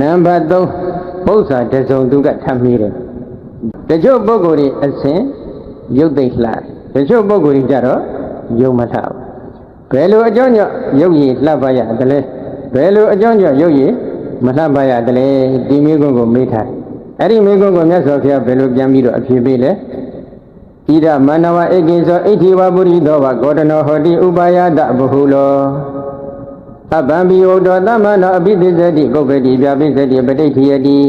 နံပါတ်3ပု္ပ္ပာတစုံသူကထပ်မိတယ်တချို့ပုဂ္ဂိုလ်တွေအစဉ်ရုပ်သိမ့်လှတယ်တချို့ပုဂ္ဂိုလ်တွေကြတော့ရုပ်မလှဘူးဘယ်လိုအကြောင်းကြောင့်ရုပ်ရည်လှပရတယ်လဲဘယ်လိုအကြောင်းကြောင့်ရုပ်ရည်မလှပရတယ်လဲဒီမိကုန်းကိုမေးထားတယ်အဲ့ဒီမိကုန်းကိုမြတ်စွာဘုရားဘယ်လိုပြန်ပြီးတော့အဖြေပေးလဲဣဒမန္နဝဧကိသောဣဋ္ဌိဝပုရိသောဘဂေါတနောဟောတိဥပါယတဘဟုလော အဗံပိယတောသမ္မနောအပိသိဇတိကုပ္ပတိပြပိစတိပဋိဋ္ဌိယတိ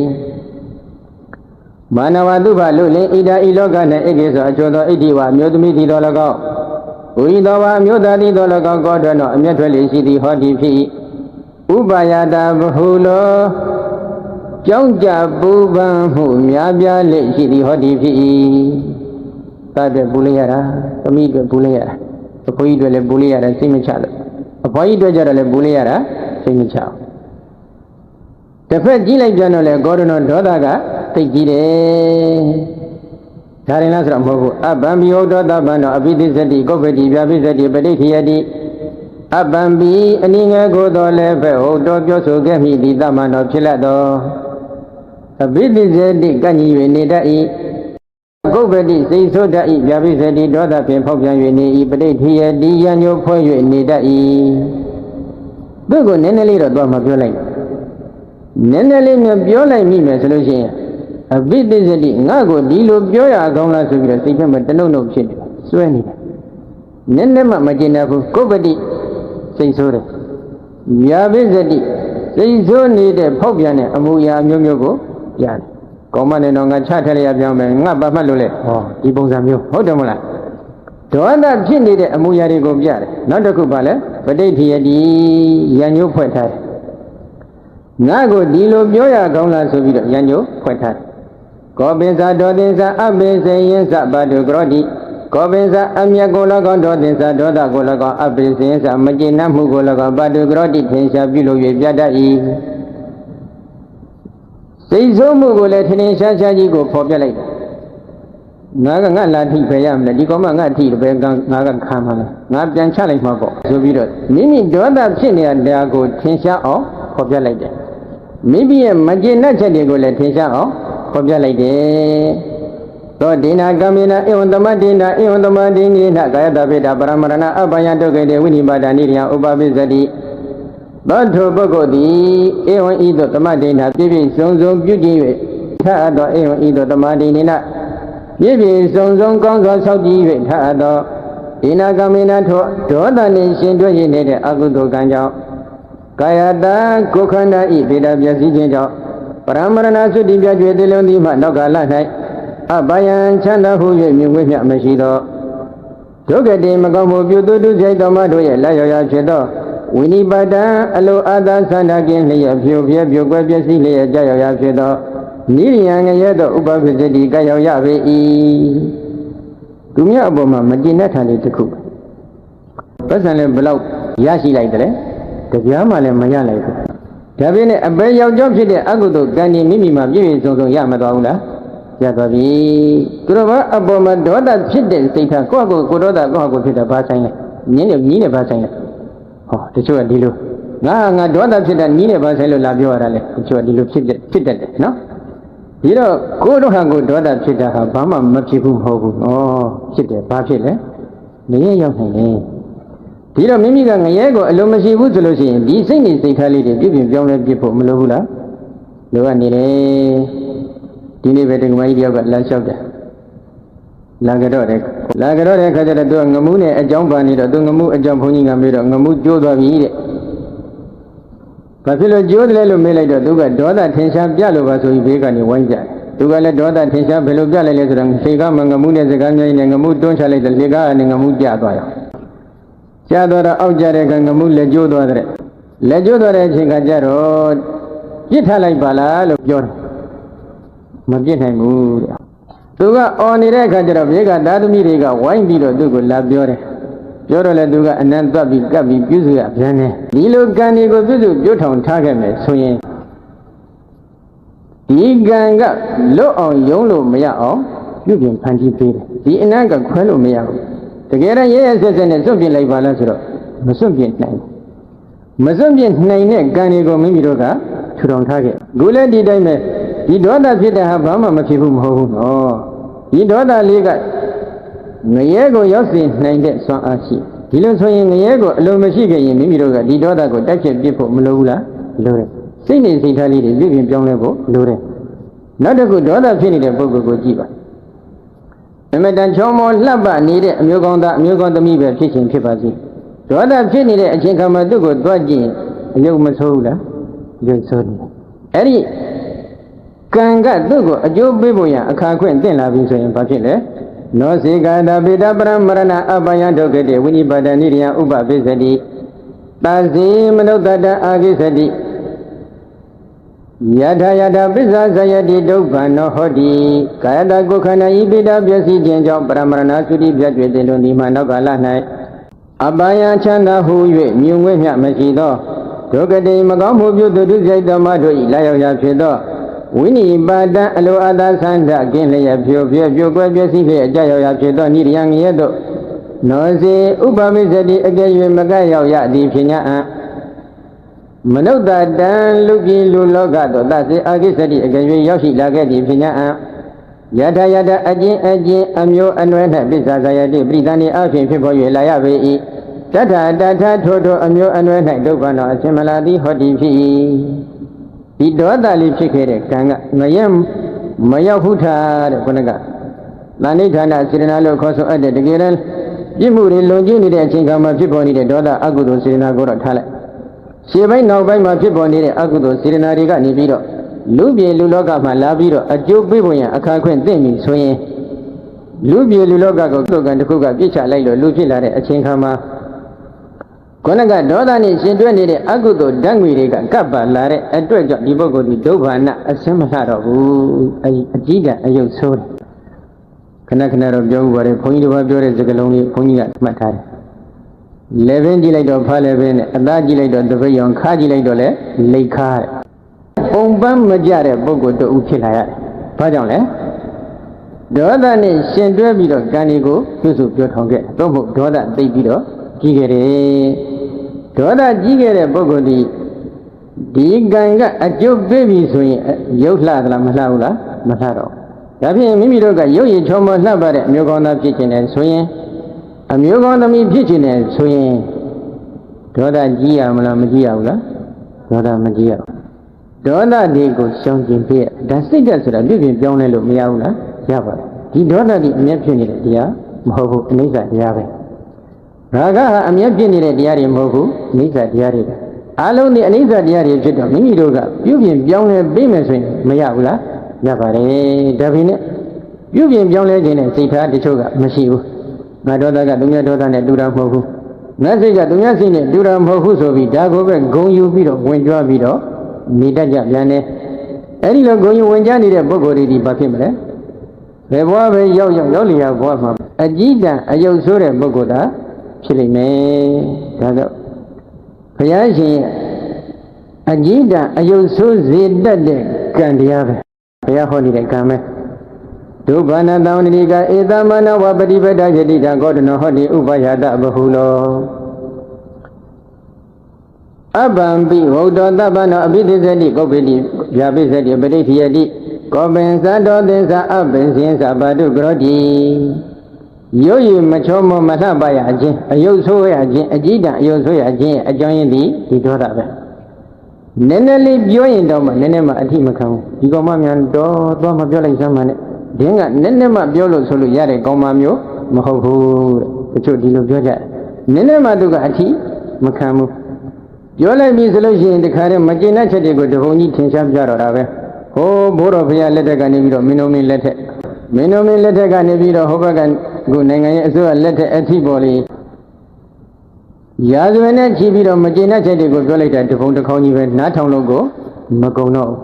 မာနဝတုဘလူလင်ဣဒာဤလောက၌ဧကိသောအကျော်သောဣဋ္ဌိဝအမျိုးသမီးတည်တော်၎င်းဝိသောဝအမျိုးသားတည်တော်၎င်းကောတွင်သောအမျက်ထွက်လေရှိသည်ဟောတိဖြစ်ဥပါယတဘဟုလောကြောင်းကြပူပန်မှုများပြားလေရှိသည်ဟောတိဖြစ်သတ်တဲ့ပူလိုက်ရတာသမီးအတွက်ပူလိုက်ရတာအဖိုးကြီးအတွက်လည်းပူလိုက်ရတာစိတ်မချလို့ အဖွားကြီးအတွက်ကြတော့လည်းပူလိုက်ရတာစိတ်မချအောင်တစ်ဖက်ကြည့်လိုက်ပြန်တော့လေဂေါရဏဒေါသကသိကြီးတယ်ဒါရင်လားဆိုတော့မဟုတ်ဘူးအဗံဘိဟုတ်တော်သဗ္ဗံတော်အပိသိစတိကုပ္ပတိပြပိစတိပဋိဋ္ဌိယတိအပံဘိအနိငယ်ကိုတော်လည်းပဲဟုတ်တော်ပြောဆိုခဲ့မိသည်တမန်တော်ဖြစ်လက်တော်အပိသိစတိကန့်ညီ၍နေတတ်၏ ကုပ္ပတိစိတ်ဆိုးတတ်၏ပြပိစတိဒေါသဖြင့်ဖောက်ပြန်၍နေ၏ပဋိဋ္ဌိယတိယံညိုဖွဲ့၍နေတတ်၏သူကနည်းနည်းလေးတော့သွားမပြောလိုက်နည်းနည်းလေးမျိုးပြောလိုက်မိမယ်ဆိုလို့ရှိရင်အဘိသိစတိငါ့ကိုဒီလိုပြောရအောင်ကောင်းလားဆိုပြီးတော့စိတ်ထဲမှာတနှုတ်နှုတ်ဖြစ်နေစွဲနေတယ်နည်းနည်းမှမကျင်တတ်ဘူးကုပ္ပတိစိတ်ဆိုးတယ်ယာဘိစတိစိတ်ဆိုးနေတဲ့ဖောက်ပြန်တဲ့အမူအရာမျိုးမျိုးကိုပြတယ် ကောမနဲ့တော့ငါချထက်ရပြောင်းမယ်ငါပတ်မှတ်လို့လေဟောဒီပုံစံမျိုးဟုတ်တယ်မလားဒေါသဖြစ်နေတဲ့အမူအရာတွေကိုပြတယ်နောက်တစ်ခုပါလဲပဋိဋ္ဌိယတိရံညိုးဖွဲ့ထားတယ်ငါကိုဒီလိုပြောရကောင်းလားဆိုပြီးတော့ရံညိုးဖွဲ့ထားတယ်ကောပိသဒောတိသအပိစေယသဗ္ဗတုကရောတိကောပိသအမျက်ကို၎င်းဒောတိသဒောသကို၎င်းအပိစေယသမကျေနပ်မှုကို၎င်းဗတုကရောတိထင်ရှားပြုလို့၍ပြတတ်၏ စိတ်ဆိုးမှုကိုလည်းထင်ထင်ရှားရှားကြီးကိုဖော်ပြလိုက်တယ်ငါကငါလာထိပဲရမလဲဒီကောင်မငါထိပဲငါကခံမှာလဲငါပြန်ချလိုက်မှာပေါ့ဆိုပြီးတော့မိမိဒေါသဖြစ်နေတဲ့တရားကိုထင်ရှားအောင်ဖော်ပြလိုက်တယ်မိမိရဲ့မကျေနပ်ချက်တွေကိုလည်းထင်ရှားအောင်ဖော်ပြလိုက်တယ်သောဒိနာကမေနဧဝံသမဒိနာဧဝံသမဒိနိနကာယတပိတာပရမရဏအပယံတုကေတေဝိနိပါဒာနိရိယဥပပိစတိ သောထိုပုဂ္ဂိုလ်သည်ဧဝံဤသို့သမဒိနာပြည့်ပြည့်စုံစုံပြုကျင့်၍ထအပ်သောဧဝံဤသို့သမဒိနိနပြည့်ပြည့်စုံစုံကောင်းစွာဆောက်တည်၍ထအပ်သောဒိနာကမေနထိုဒေါသနှင့်ရှင်တွဲရနေတဲ့အကုသိုလ်ကံကြောင့်ကာယတကိုယ်ခန္ဓာဤဗေဒပျက်စီးခြင်းကြောင့်ပရမရဏသုတိပြကျွေသေးလုံးသည်မှနောက်ကလ၌အဘယံချမ်းသာဟု၍မြင်ဝဲမြမရှိသောဒုက္ကတိမကောင်းမှုပြုသူတုစိတ်တော်မတို့ရဲ့လက်ရော်ရဖြစ်သော ဝိနိပါဒံအလိုအာသာသန္တာကင်းလျက်ဖြိုပြဲဖြိုကွဲပျက်စီးလျက်ကြောက်ရဖြစ်သောနိရိယံငရဲသောဥပပိစတိကရောက်ရပေ၏သူမြတ်အပေါ်မှာမတင်တဲ့ထန်လေးတစ်ခုပတ်စံလည်းဘလောက်ရရှိလိုက်တယ်တပြားမှလည်းမရလိုက်ဘူးဒါပြင်းနဲ့အပေယောက်ျောက်ဖြစ်တဲ့အကုသိုလ်ကံဒီမိမိမှာပြည့်ပြည့်စုံစုံရမသွားဘူးလားရသွားပြီသူတော်ဘာအပေါ်မှာဒေါသဖြစ်တဲ့စိတ်ထားကိုယ့်အကိုကိုဒေါသကိုယ့်အကိုဖြစ်တာဘာဆိုင်လဲညင်းနေညင်းနေဘာဆိုင်လဲ ဟောတချို့ကဒီလိုငါငါဒေါသဖြစ်တဲ့ညင်းနေဘာဆိုင်လို့လာပြောရတာလေတချို့ကဒီလိုဖြစ်တဲ့ဖြစ်တတ်တယ်နော်ဒီတော့ကိုယ်တို့ဟာကိုယ်ဒေါသဖြစ်တာဟာဘာမှမဖြစ်ဘူးမဟုတ်ဘူးဩဖြစ်တယ်ဘာဖြစ်လဲနေရရောက်နိုင်တယ်ဒီတော့မိမိကငရဲကိုအလုံးမရှိဘူးဆိုလို့ရှိရင်ဒီစိတ်နေစိတ်ထားလေးတွေပြည့်ပြည့်ပြောင်းလဲပြစ်ဖို့မလိုဘူးလားလိုအပ်နေတယ်ဒီနေ့ပဲတက္ကမကြီးတယောက်ကလမ်းလျှောက်တယ်လာကြတော့တယ် လာကြတော့တဲ့ခါကျတော့သူကငမှုနဲ့အကြောင်းပန်နေတော့သူငမှုအကြောင်းဘုန်းကြီးကမေးတော့ငမှုကျိုးသွားပြီတဲ့ဘာဖြစ်လို့ကျိုးတယ်လို့မေးလိုက်တော့သူကဒေါသထင်ရှားပြလို့ပါဆိုပြီးဘေးကနေဝိုင်းကြတယ်သူကလည်းဒေါသထင်ရှားဘယ်လိုပြလိုက်လဲဆိုတော့ခြေကမှငမှုနဲ့စကားများနဲ့ငမှုတွန်းချလိုက်တယ်လေကားကနေငမှုကျသွားရောကျသွားတော့အောက်ကျတဲ့ကငမှုလက်ကျိုးသွားတဲ့လက်ကျိုးသွားတဲ့အချိန်ကကျတော့ပြစ်ထားလိုက်ပါလားလို့ပြောတယ်မပြစ်နိုင်ဘူးတဲ့ သူကအော်နေတဲ့အခါကျတော့မြေကဓာသမီတွေကဝိုင်းပြီးတော့သူ့ကိုလာပြောတယ်ပြောတော့လေသူကအနံ့သွတ်ပြီးကပ်ပြီးပြုစုရပြန်တယ်ဒီလိုကံတွေကိုပြုစုပြုထောင်ထားခဲ့မယ်ဆိုရင်ဒီကံကလွတ်အောင်ယုံလို့မရအောင်ပြုပြင်ဖန်တီးပေးတယ်ဒီအနံ့ကခွဲလို့မရဘူးတကယ်တော့ရဲရဲဆက်ဆက်နဲ့စွန့်ပြစ်လိုက်ပါလားဆိုတော့မစွန့်ပြစ်နိုင်ဘူးမစွန့်ပြစ်နိုင်တဲ့ကံတွေကိုမိမိတို့ကထူထောင်ထားခဲ့ခုလည်းဒီတိုင်းပဲ ဒီဒေါသဖြစ်တဲ့ဟာဘာမှမဖြစ်ဘူးမဟုတ်ဘူးနော်ဒီဒေါသလေးကငရဲကိုရောက်စေနိုင်တဲ့စွမ်းအားရှိဒီလိုဆိုရင်ငရဲကိုအလိုမရှိခဲ့ရင်မိမိတို့ကဒီဒေါသကိုတိုက်ဖြတ်ပြစ်ဖို့မလိုဘူးလားလိုတယ်စိတ်နေစိတ်ထားလေးတွေပြည့်ပြည့်ပြောင်းလဲဖို့လိုတယ်နောက်တစ်ခုဒေါသဖြစ်နေတဲ့ပုဂ္ဂိုလ်ကိုကြည့်ပါအမတန်ချောမောလှပနေတဲ့အမျိုးကောင်းသားအမျိုးကောင်းသမီးပဲဖြစ်ခြင်းဖြစ်ပါစေဒေါသဖြစ်နေတဲ့အချိန်ခါမှာသူ့ကိုတွားကြည့်ရင်အယုတ်မဆိုးဘူးလားယုတ်ဆိုးတယ်အဲ့ဒီ ကံကသူ့ကိုအကျိုးပေးဖို့ရန်အခါခွင့်တင့်လာပြီဆိုရင်ဘာဖြစ်လဲနောစေကာတာပေတပရမရဏအပယဒုက္ခတေဝိနိပါဒနိရိယဥပပိစတိတာစီမနုဿတအာဂိစတိယထာယထာပစ္စာဇယတိဒုက္ခနောဟောတိကာယတကုခန္ဓာဤပိတာပျက်စီးခြင်းကြောင့်ပရမရဏသုတိပြတ်တွေ့တဲ့တွင်ဒီမှာနောက်ကလ၌အပယချမ်းသာဟု၍မြုံဝဲမြမရှိသောဒုက္ခတိမကောင်းမှုပြုသူတုစိတ်တော်မတို့၏လာရောက်ရာဖြစ်သော ဝိနိပါဒံအလိုအသာသန္တကင်းလျက်ဖြိုဖြဲ့ပြိုကွဲပျက်စီးဖြင့်အကြရောက်ရာဖြစ်သောနိရိယငရဲတို့နောစေဥပမိစတိအကယ်၍မကပ်ရောက်ရသည်ဖြစ်냐အံမနုဿတံလူကြီးလူလောကသို့သစေအာကိစတိအကယ်၍ရောက်ရှိလာခဲ့သည်ဖြစ်냐အံယထာယထာအကျဉ်အကျဉ်အမျိုးအနွယ်၌ပိစ္ဆာဇာယတိပရိသန္တိအဖြစ်ဖြစ်ပေါ်၍လာရပေ၏တထတထထိုထိုအမျိုးအနွယ်၌ဒုက္ခနောအရှင်မလာသည်ဟောတိဖြစ်၏ ဒီဒေါသလေးဖြစ်ခဲ့တဲ့ကံကငရဲမရောက်ဘူးထားတဲ့ခုနကသန္တိဌာနစေတနာလို့ခေါ်ဆိုအပ်တဲ့တကယ်တမ်းပြစ်မှုတွေလွန်ကျူးနေတဲ့အချိန်ခါမှာဖြစ်ပေါ်နေတဲ့ဒေါသအကုသိုလ်စေတနာကိုတော့ထားလိုက်ရှေ့ပိုင်းနောက်ပိုင်းမှာဖြစ်ပေါ်နေတဲ့အကုသိုလ်စေတနာတွေကနေပြီးတော့လူပြေလူလောကမှာလာပြီးတော့အကျိုးပေးဖို့ရန်အခါခွင့်သိမ့်ပြီဆိုရင်လူပြေလူလောကကိုသုတ်ကံတစ်ခုကပြစ်ချလိုက်လို့လူဖြစ်လာတဲ့အချိန်ခါမှာ ခုနကဒေါသနဲ့ရှင်တွဲနေတဲ့အကုသိုလ်ဓာတ်ငွေတွေကကပ်ပါလာတဲ့အတွက်ကြောင့်ဒီပုဂ္ဂိုလ်ဒီဒုဗ္ဗာနအစင်းမလှတော့ဘူးအအကြီးကအယုတ်ဆိုးတယ်ခဏခဏတော့ပြောဥပါတယ်ဘုန်းကြီးတို့ကပြောတဲ့စကားလုံးလေးဘုန်းကြီးကမှတ်ထားတယ်လေပင်ကြည့်လိုက်တော့ဖားလေပင်နဲ့အသားကြည့်လိုက်တော့တပိတ်ရောင်ခါကြည့်လိုက်တော့လေလိတ်ခါတဲ့ပုံပန်းမကြတဲ့ပုဂ္ဂိုလ်တို့ဦးဖြစ်လာရတယ်ဘာကြောင့်လဲဒေါသနဲ့ရှင်တွဲပြီးတော့ကံဒီကိုပြုစုပြောထောင်ခဲ့သို့မဟုတ်ဒေါသသိပြီးတော့ကြီးခဲ့တယ် ဒေါသကြီးခဲ့တဲ့ပုဂ္ဂိုလ်ဒီဒီကံကအကျုပ်ပေးပြီဆိုရင်ရုပ်လှသလားမလှဘူးလားမလှတော့ဒါဖြင့်မိမိတို့ကရုပ်ရည်ချောမလှပတဲ့အမျိုးကောင်းသားဖြစ်ခြင်းနဲ့ဆိုရင်အမျိုးကောင်းသမီးဖြစ်ခြင်းနဲ့ဆိုရင်ဒေါသကြီးရမလားမကြီးရဘူးလားဒေါသမကြီးရဒေါသတွေကိုရှောင်ကျင်ပြည့်ဒါစိတ်ဓာတ်ဆိုတာပြည့်ပြည့်ပြောင်းလဲလို့မရဘူးလားရပါတယ်ဒီဒေါသဒီအမျက်ဖြစ်နေတဲ့တရားမဟုတ်ဘူးအနိစ္စတရားပဲ ရာဂဟာအမျက်ဖြစ်နေတဲ့တရားတွေမဟုတ်ဘူးအနိစ္စတရားတွေအလုံးဒီအနိစ္စတရားတွေဖြစ်တော့မိမိတို့ကပြုပြင်ပြောင်းလဲပြီးမယ်ဆိုရင်မရဘူးလားရပါတယ်ဒါပေမဲ့ပြုပြင်ပြောင်းလဲခြင်းနဲ့စိတ်ထားတချို့ကမရှိဘူးငါဒေါသကသူများဒေါသနဲ့တူတာမဟုတ်ဘူးငါစိတ်ကသူများစိတ်နဲ့တူတာမဟုတ်ဘူးဆိုပြီးဒါကိုပဲဂုံယူပြီးတော့ဝင်ကြွားပြီးတော့နေတတ်ကြပြန်တယ်အဲ့ဒီလိုဂုံယူဝင်ကြနေတဲ့ပုဂ္ဂိုလ်တွေဒီဘာဖြစ်မလဲဘယ်ဘဝပဲရောက်ရောက်ရောက်လျာဘဝမှာအကြည်တန်အယုတ်ဆိုးတဲ့ပုဂ္ဂိုလ်သာ ဖြစ်လိမ့်မယ်ဒါတော့ဘုရားရှင်ရဲ့အကြည်တန်အယုတ်ဆိုးစေတတ်တဲ့ကံတရားပဲဘုရားဟောနေတဲ့ကံပဲဒုဗ္ဗနာတဝန္တိကဧသမနဝပฏิပဒယတိတံကောတနောဟောတိဥပယတဘဟုလောအဘံပိဝုဒ္ဓတပ္ပနောအပိသစ္စတိကောပိတိဗျာပိစ္စတိပရိထိယတိကောပင်သတ္တောသစ္စာအပင်စင်္စာပါတုကရောတိ ရုပ်ရည်မချောမမလှပရခြင်းအယုတ်ဆိုးရခြင်းအကြည့်တံအယုတ်ဆိုးရခြင်းအကြောင်းရင်းဒီဒီဒေါသပဲနည်းနည်းလေးပြောရင်တော့မှနည်းနည်းမှအထိမခံဘူးဒီကောင်မမြန်တော့တော့မပြောလိုက်စမ်းမှနဲ့ဒင်းကနည်းနည်းမှပြောလို့ဆိုလို့ရတဲ့ကောင်မမျိုးမဟုတ်ဘူးတဲ့တချို့ဒီလိုပြောကြနည်းနည်းမှသူကအထိမခံဘူးပြောလိုက်ပြီဆိုလို့ရှိရင်တခါတည်းမကျင်တဲ့ချက်တွေကိုတပုံကြီးထင်ရှားပြတော့တာပဲဟိုးဘိုးတော်ဖရာလက်ထက်ကနေပြီးတော့မင်းတို့မင်းလက်ထက် မင်းတို့မင်းလက်ထက်ကနေပြီးတော့ဟိုဘက်ကခုနိုင်ငံရဲ့အစိုးရလက်ထက်အထိပေါ်လေးရာဇဝင်နဲ့ချီပြီးတော့မကျင်တဲ့ချက်တွေကိုပြောလိုက်တာတပုံတစ်ခေါင်းကြီးပဲနားထောင်လို့ကိုမကုံတော့ဘူး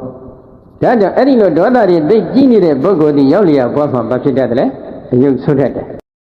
ဒါကြောင့်အဲ့ဒီလိုဒေါသတွေသိကြီးနေတဲ့ပုဂ္ဂိုလ်ဒီရောက်လျာဘွားမှာဘာဖြစ်တတ်တယ်လဲအယုတ်ဆွတ်တတ်တယ်